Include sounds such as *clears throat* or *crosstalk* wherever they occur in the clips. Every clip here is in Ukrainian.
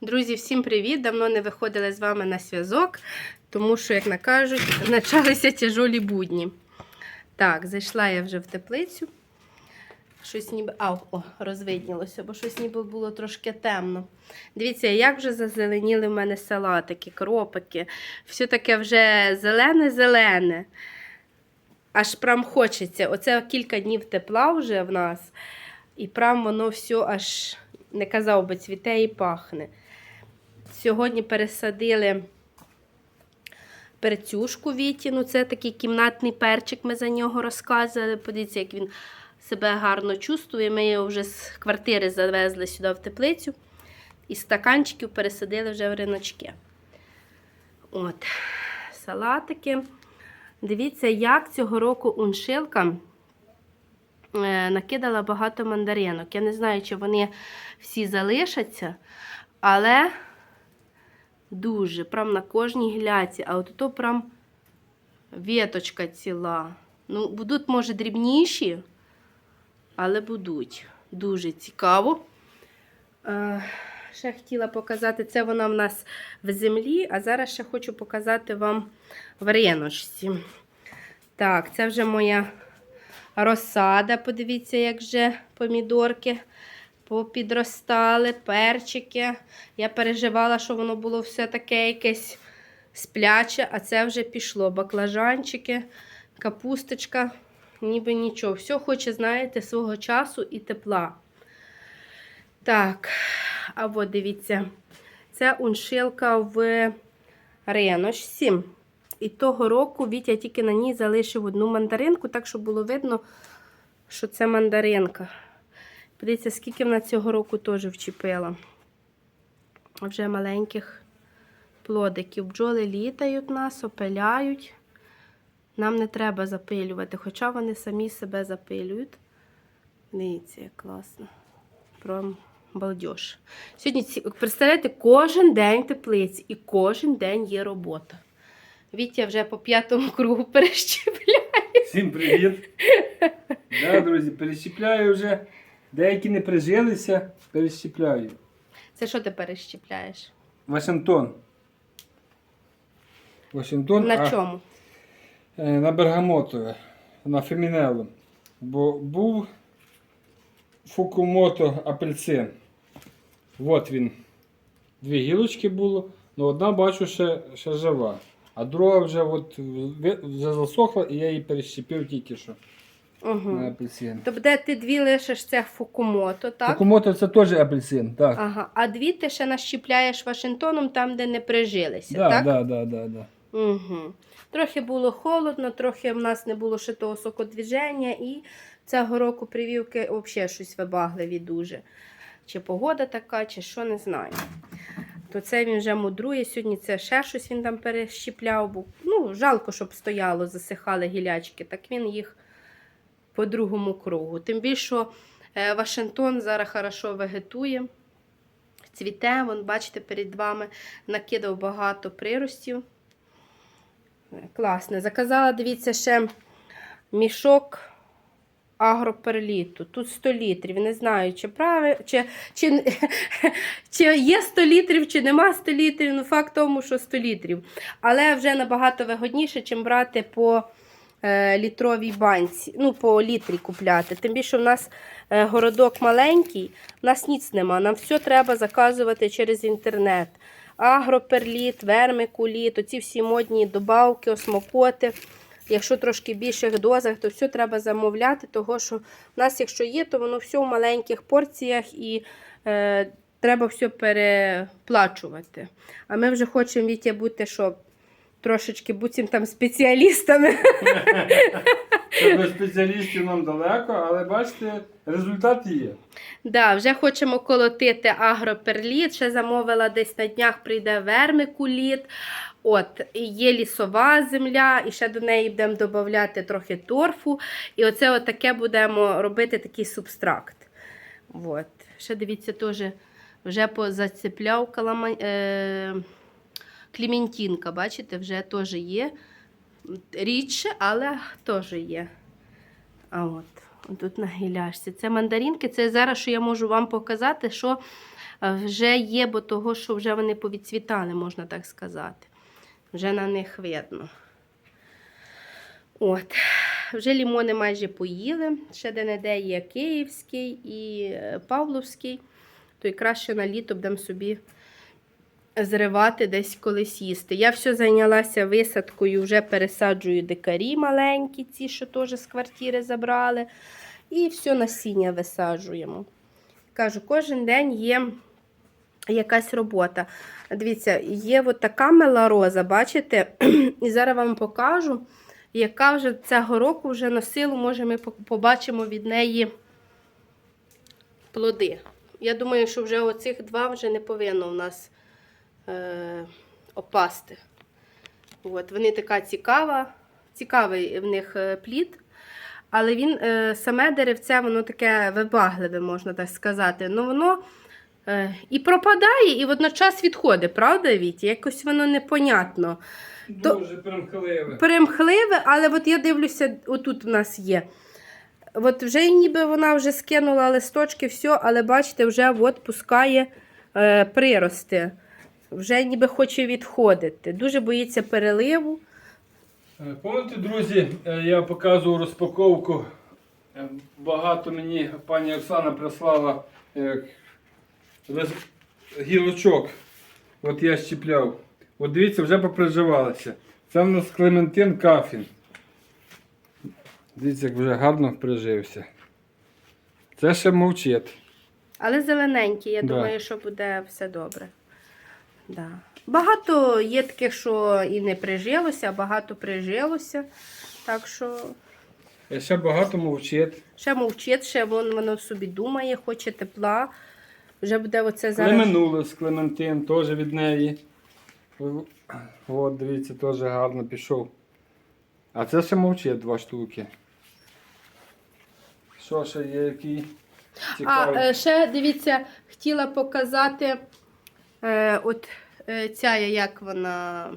Друзі, всім привіт! Давно не виходили з вами на зв'язок, тому що, як накажуть, почалися тяжолі будні. Так, зайшла я вже в теплицю. Щось ніби. А, о, розвиднілося, бо щось ніби було трошки темно. Дивіться, як вже зазеленіли в мене салатики, кропики. Все таке вже зелене-зелене. Аж прям хочеться. Оце кілька днів тепла вже в нас. І прям воно все аж, не казав би, цвіте і пахне. Сьогодні пересадили перцюшку вітіну. Це такий кімнатний перчик, ми за нього розказували. Подивіться, як він себе гарно чувствує. Ми його вже з квартири завезли сюди в теплицю. І стаканчиків пересадили вже в риночки. От, салатики. Дивіться, як цього року уншилка е, накидала багато мандаринок. Я не знаю, чи вони всі залишаться, але дуже, прям на кожній гляці. А от то прям віточка ціла. Ну, будуть, може, дрібніші, але будуть. Дуже цікаво. Е, ще хотіла показати, це вона в нас в землі, а зараз ще хочу показати вам в риночці. Так, це вже моя розсада. Подивіться, як вже помідорки попідростали, перчики. Я переживала, що воно було все таке якесь спляче, а це вже пішло. Баклажанчики, капусточка, ніби нічого. Все хоче, знаєте, свого часу і тепла. Так, а от дивіться, це уншилка в риночці. І того року Вітя тільки на ній залишив одну мандаринку, так щоб було видно, що це мандаринка. Подивіться, скільки вона цього року теж вчепила. Вже маленьких плодиків. Бджоли літають нас, опиляють. Нам не треба запилювати, хоча вони самі себе запилюють. Дивіться, як класно. Прям балдеж. Сьогодні, представляєте, кожен день в теплиці і кожен день є робота. Вітя вже по п'ятому кругу перещепляє. Всім привіт! *laughs* Да, друзі, перещіпляю вже. Деякі не прижилися, перещіпляю. Це що ти перещепляєш? Вашингтон. Вашингтон На а, чому? е, на Бергамотове, на Фемінелу. Бо був Фукумото апельсин. От він. Дві гілочки було, але одна бачу ще, ще жива. А друга вже от, вже засохла і я її перещепив тільки що Угу. на апельсин. Тобто де ти дві лишиш це фукумото, так? Фукумото це теж апельсин, так. Ага. А дві ти ще нащіпляєш Вашингтоном там, де не прижилися, Да, так? да, да, да, да. Угу. Трохи було холодно, трохи в нас не було ще того сокодвіження, і цього року привівки взагалі щось вибагливі дуже. Чи погода така, чи що, не знаю. То це він вже мудрує. Сьогодні це ще щось він там перещіпляв. Бо, ну, жалко, щоб стояло, засихали гілячки. Так він їх по другому кругу. Тим більше, е, Вашингтон зараз хорошо вегетує. Цвіте, вон, бачите, перед вами накидав багато приростів. Класне. Заказала, дивіться, ще мішок агроперліту. Тут 100 літрів. Не знаю, чи правильно, чи, чи, *laughs* чи є 100 літрів, чи нема 100 літрів. Ну, факт тому, що 100 літрів. Але вже набагато вигодніше, чим брати по е, літровій банці. Ну, по літрі купляти. Тим більше в нас е, городок маленький, в нас ніц нема. Нам все треба заказувати через інтернет. Агроперліт, вермикуліт, оці всі модні добавки, осмокоти. Якщо трошки більших дозах, то все треба замовляти, того що в нас, якщо є, то воно все в маленьких порціях і е, треба все переплачувати. А ми вже хочемо Вітя бути, що трошечки буцім там спеціалістами. *laughs* До спеціалістів нам далеко, але бачите, результат є. Да, вже хочемо колотити агроперліт. Ще замовила десь на днях прийде вермикуліт. От, є лісова земля, і ще до неї будемо додати трохи торфу. І оце от таке будемо робити такий субстракт. От. Ще дивіться, теж вже позацепляв калама... кліментінка, бачите, вже теж є. Рідше, але теж є. А от. Тут на гіляшці. Це мандаринки. Це зараз, що я можу вам показати, що е, вже є, бо того, що вже вони повідцвітали, можна так сказати. Вже на них видно. От. Вже лімони майже поїли. Ще де-не-де є київський і е, павловський. То й краще на літо будемо собі зривати десь колись їсти. Я все зайнялася висадкою, вже пересаджую дикарі маленькі, ці, що теж з квартири забрали. І все насіння висаджуємо. Кажу, кожен день є якась робота. Дивіться, є от така мелароза, бачите? *clears throat* І зараз вам покажу, яка вже цього року вже на силу, може, ми побачимо від неї плоди. Я думаю, що вже оцих два вже не повинно у нас опасти. От, вони така цікава, цікавий в них е, плід. Але він, е, саме деревце, воно таке вибагливе, можна так сказати. Ну, воно е, і пропадає, і водночас відходить, правда, Вітя? Якось воно непонятно. То- Дуже примхливе. Перемхливе, але от я дивлюся, отут у нас є. От вже ніби вона вже скинула листочки, все, але бачите, вже от пускає е, прирости. Вже ніби хоче відходити. Дуже боїться переливу. Е, Пам'ятаєте, друзі, е, я показував розпаковку. Е, Багато мені пані Оксана прислала гілочок. От я щіпляв. От дивіться, вже поприживалися. Це в нас Клементин Кафін. Дивіться, як вже гарно прижився. Це ще мовчить. Але зелененький, я Да. думаю, що буде все добре. Да. Багато є таких, що і не прижилося, а багато прижилося. Так що Ще багато мовчить. ще мовчить, ще вон, воно собі думає, хоче тепла. Вже буде оце зараз. Клеменулис, Клементин, теж від неї. От, дивіться, теж гарно пішов. А це ще мовчить два штуки. Що ще є який А цікавий? е, ще дивіться, хотіла показати е, от е, ця, як вона.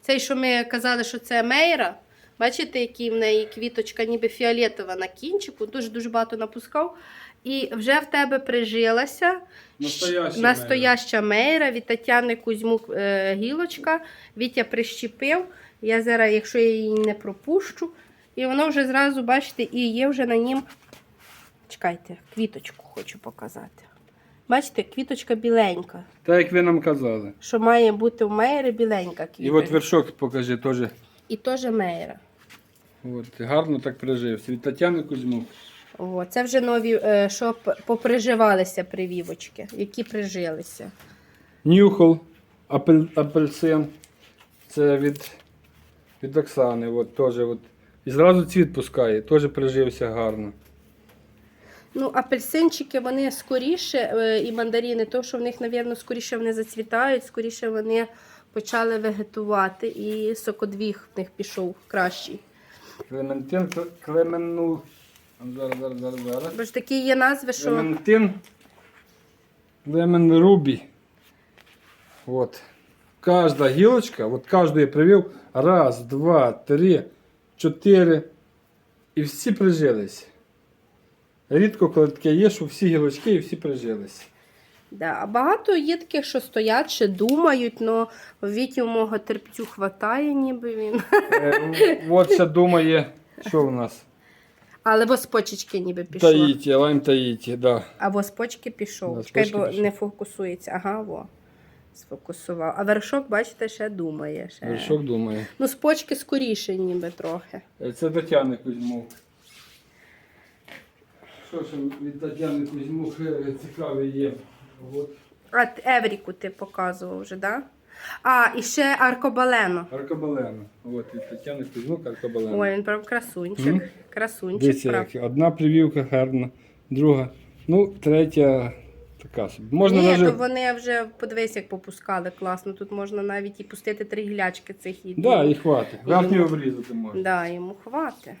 Цей, що ми казали, що це мейра. Бачите, який в неї квіточка, ніби фіолетова на кінчику, дуже дуже багато напускав. І вже в тебе прижилася Настояща настояща мейра від Тетяни Кузьмук е, гілочка. Вітя прищепив. Я зараз, якщо я її не пропущу, і воно вже зразу, бачите, і є вже на нім. Чекайте, квіточку хочу показати. Бачите, квіточка біленька. Так як ви нам казали. Що має бути в мейри біленька квіточка. І от вершок покажи теж. І теж мейра. От, гарно так прижився. Від Тетяни Кузьмук. О, це вже нові, е, що поприживалися привівочки, які прижилися. Нюхол, апель, апельсин. Це від, від Оксани. От, теж, от. І зразу цвіт пускає, теж прижився гарно. Ну, апельсинчики, вони скоріше, е, і мандарини, то, що в них, мабуть, скоріше вони зацвітають, скоріше вони почали вегетувати, і сокодвіг в них пішов кращий. Клементин, Кле- Клемену. Зараз, зараз, зараз, зараз. Бо ж такі є назви, що Клементин. Лемен Рубі. Вот. Каждая гілочка, вот каждую я привів. Раз, два, три, чотири. І всі прижились. Рідко, коли таке є, що всі гілочки і всі прижились. Да, а багато є таких, що стоять, ще думають, але Віті мого терпцю хватає, ніби він. Е, От ще думає, що в нас? Але бо з почечки ніби пішло. Таїті, лайм таїті, да. Або з почки пішов. Да, з Чекай, почки бо пішов. не фокусується. Ага, во. Сфокусував. А вершок, бачите, ще думає. Ще. Вершок думає. Ну, з почки скоріше, ніби трохи. Е, Це Тетяни Кузьмук. Що ж від Тетяни Кузьмук е, цікаве є? От. А Евріку ти показував вже, так? Да? А, і ще аркобалено. Аркабалена. От від Тетяни Кузьмук Аркабалена. Ой, він прям красунчик. Мгм. Красунчик. Дивіться, прав. як одна привівка гарна, друга. Ну, третя така собі. Можна Ні, навіть... то вони вже подивись, як попускали класно. Тут можна навіть і пустити три глячки цих і. Да, і хватить. Верхню обрізати можна. Да, йому хватить.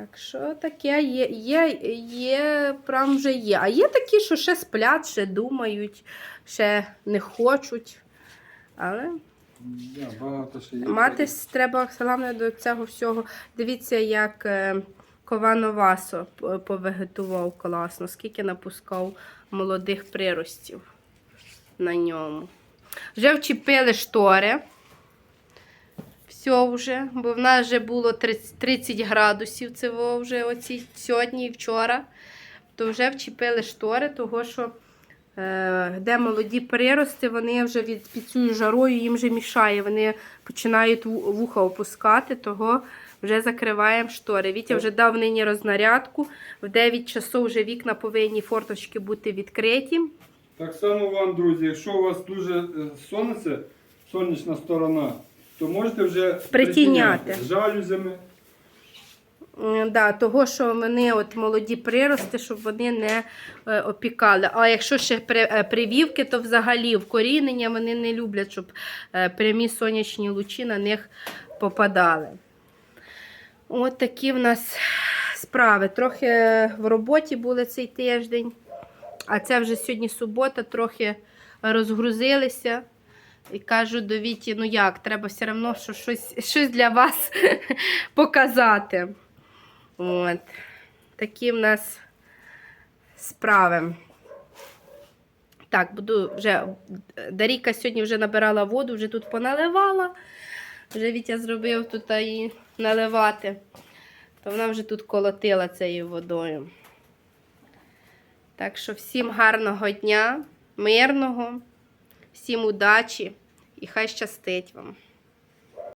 Так що таке є, є, є, прям вже є. А є такі, що ще сплять, ще думають, ще не хочуть. Але Да, багато ще є. мати треба головне до цього всього. Дивіться, як е, Ковановасо повегетував класно, скільки напускав молодих приростів на ньому. Вже вчепили штори. Все вже, бо в нас вже було 30, 30 градусів це вже оці сьогодні і вчора. То вже вчепили штори, того що е, де молоді прирости, вони вже від під цією жарою їм вже мішає. Вони починають вуха опускати, того вже закриваємо штори. Вітя вже дав нині рознарядку. В 9 часов вже вікна повинні форточки бути відкриті. Так само вам, друзі, якщо у вас дуже е, сонце, сонячна сторона, то можете вже Притіняти. з жалюзями. Да, того, що вони от молоді прирости, щоб вони не е, опікали. А якщо ще е, привівки, то взагалі вкорінення вони не люблять, щоб е, прямі сонячні лучі на них попадали. От такі в нас справи. Трохи в роботі були цей тиждень, а це вже сьогодні субота, трохи розгрузилися. І кажу до Віті, ну як, треба все одно що щось, щось для вас *laughs* показати. От. Такі в нас справи. Так, буду вже. Даріка сьогодні вже набирала воду, вже тут поналивала. Вже Вітя зробив тут і наливати. То вона вже тут колотила цією водою. Так що всім гарного дня, мирного, всім удачі і хай щастить вам.